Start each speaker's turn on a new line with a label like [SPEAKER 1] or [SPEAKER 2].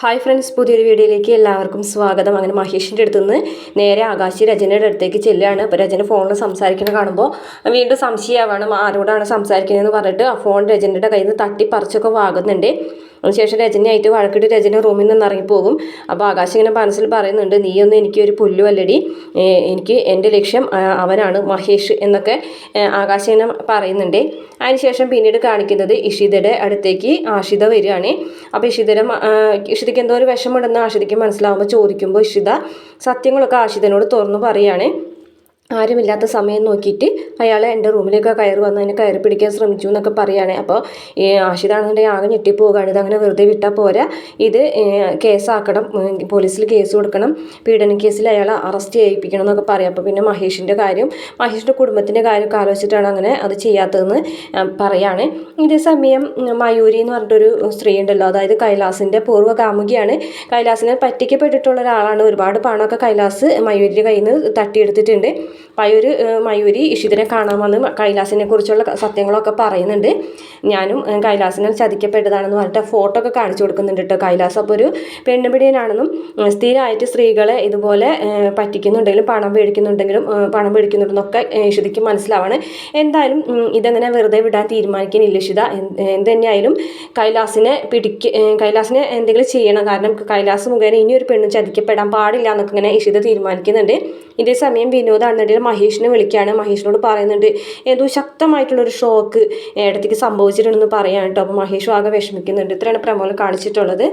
[SPEAKER 1] Hi friends പുതിയൊരു വീഡിയോയിലേക്ക് എല്ലാവർക്കും സ്വാഗതം. അങ്ങനെ മഹേഷിന്റെ അടുത്ത് നിന്ന് നേരെ ആകാശി രജനയുടെ അടുത്തേക്ക് ചെല്ലുകയാണ്. അപ്പോൾ രജന ഫോണിൽ സംസാരിക്കുന്നത് കാണുമ്പോൾ വീണ്ടും സംശയമാവണം ആരോടാണ് സംസാരിക്കുന്നതെന്ന് പറഞ്ഞിട്ട് ആ ഫോൺ രജനയുടെ കയ്യിൽ നിന്ന് തട്ടി പറിച്ചൊക്കെ വാങ്ങുന്നുണ്ട്. അതിനുശേഷം രജനിയായിട്ട് വഴക്കിട്ട് രജന റൂമിൽ നിന്ന് ഇറങ്ങിപ്പോകും. അപ്പോൾ ആകാശ് ഇങ്ങനെ മനസ്സിൽ പറയുന്നുണ്ട് നീയൊന്നും എനിക്കൊരു പുല്ലു അല്ലടി എനിക്ക് എന്റെ ലക്ഷ്യം അവനാണ് മഹേഷ് എന്നൊക്കെ ആകാശ് ഇങ്ങനെ പറയുന്നുണ്ട്. അതിനുശേഷം പിന്നീട് കാണിക്കുന്നത് ഇഷിതയുടെ അടുത്തേക്ക് ആഷിത വരികയാണ്. അപ്പോൾ ഇഷിതയുടെ മ- ഇഷിതയ്ക്ക് എന്തോ ഒരു വിഷമമുണ്ടെന്ന് ആഷിതയ്ക്ക് മനസ്സിലാവുമ്പോൾ ചോദിക്കുമ്പോൾ ഇഷിത സത്യങ്ങളൊക്കെ ആഷിതനോട് തുറന്നു പറയുകയാണ്. ആരുമില്ലാത്ത സമയം നോക്കിയിട്ട് അയാൾ എന്റെ റൂമിലേക്ക് കയറി വന്ന് അതിനെ കയറി പിടിക്കാൻ ശ്രമിച്ചു എന്നൊക്കെ പറയുകയാണ്. അപ്പോൾ ഈ ആഷിതാണെന്നുണ്ടെങ്കിൽ ആകെ ഞെട്ടിപ്പോവുകയാണ്. ഇതങ്ങനെ വെറുതെ വിട്ടാൽ പോരാ. ഇത് കേസാക്കണം. പോലീസിൽ കേസ് കൊടുക്കണം. പീഡന കേസിൽ അയാളെ അറസ്റ്റ് ചെയ്യിപ്പിക്കണം എന്നൊക്കെ പറയാം. അപ്പോൾ പിന്നെ മഹേഷിന്റെ കാര്യം മഹേഷിന്റെ കുടുംബത്തിന്റെ കാര്യമൊക്കെ ആലോചിച്ചിട്ടാണ് അങ്ങനെ അത് ചെയ്യാത്തതെന്ന് പറയുകയാണ് ഇതേ സമയം മയൂരി എന്ന് പറഞ്ഞിട്ടൊരു സ്ത്രീ ഉണ്ടല്ലോ. അതായത് കൈലാസിന്റെ പൂർവ കാമുകിയാണ്. കൈലാസിനെ പറ്റിക്കപ്പെട്ടിട്ടുള്ള ഒരാളാണ്. ഒരുപാട് പണമൊക്കെ കൈലാസ് മയൂരിയുടെ കയ്യിൽ നിന്ന് തട്ടിയെടുത്തിട്ടുണ്ട്. മയൂര് മയൂരി ഇഷിതിനെ കാണാൻ വന്ന് കൈലാസിനെ കുറിച്ചുള്ള സത്യങ്ങളൊക്കെ പറയുന്നുണ്ട്. ഞാനും കൈലാസിനെ ചതിക്കപ്പെട്ടതാണെന്ന് പറഞ്ഞിട്ട് ഫോട്ടോ ഒക്കെ കാണിച്ചു കൊടുക്കുന്നുണ്ട് കേട്ടോ കൈലാസ്. അപ്പോൾ ഒരു പെണ്ണുപിടിയനാണെന്നും സ്ഥിരമായിട്ട് സ്ത്രീകളെ ഇതുപോലെ പറ്റിക്കുന്നുണ്ടെങ്കിലും പണം മേടിക്കുന്നുണ്ടെങ്കിലും പണം മേടിക്കുന്നുണ്ടെന്നൊക്കെ ഇഷിതയ്ക്ക് മനസ്സിലാവാണ്. എന്തായാലും ഇതെങ്ങനെ വെറുതെ വിടാൻ തീരുമാനിക്കുന്നില്ല ഇഷിത. എന്ത് തന്നെയായാലും കൈലാസിനെ പിടിക്ക കൈലാസിനെ എന്തെങ്കിലും ചെയ്യണം. കാരണം കൈലാസ് മുഖേന ഇനിയൊരു പെണ്ണും ചതിക്കപ്പെടാൻ പാടില്ല എന്നൊക്കെ ഇങ്ങനെ ഇഷിത തീരുമാനിക്കുന്നുണ്ട്. ഇതേ സമയം വിനോദാണെന്നുണ്ടെങ്കിൽ മഹേഷിനെ വിളിക്കുകയാണ്. മഹേഷിനോട് പറയുന്നുണ്ട് ഏതോ ശക്തമായിട്ടുള്ളൊരു ഷോക്ക് ഏടത്തേക്ക് സംഭവിച്ചിട്ടുണ്ടെന്ന് പറയാൻ കേട്ടോ അപ്പോൾ മഹേഷും ആകെ വിഷമിക്കുന്നുണ്ട്. ഇത്രയാണ് പ്രമോൽ കാണിച്ചിട്ടുള്ളത്.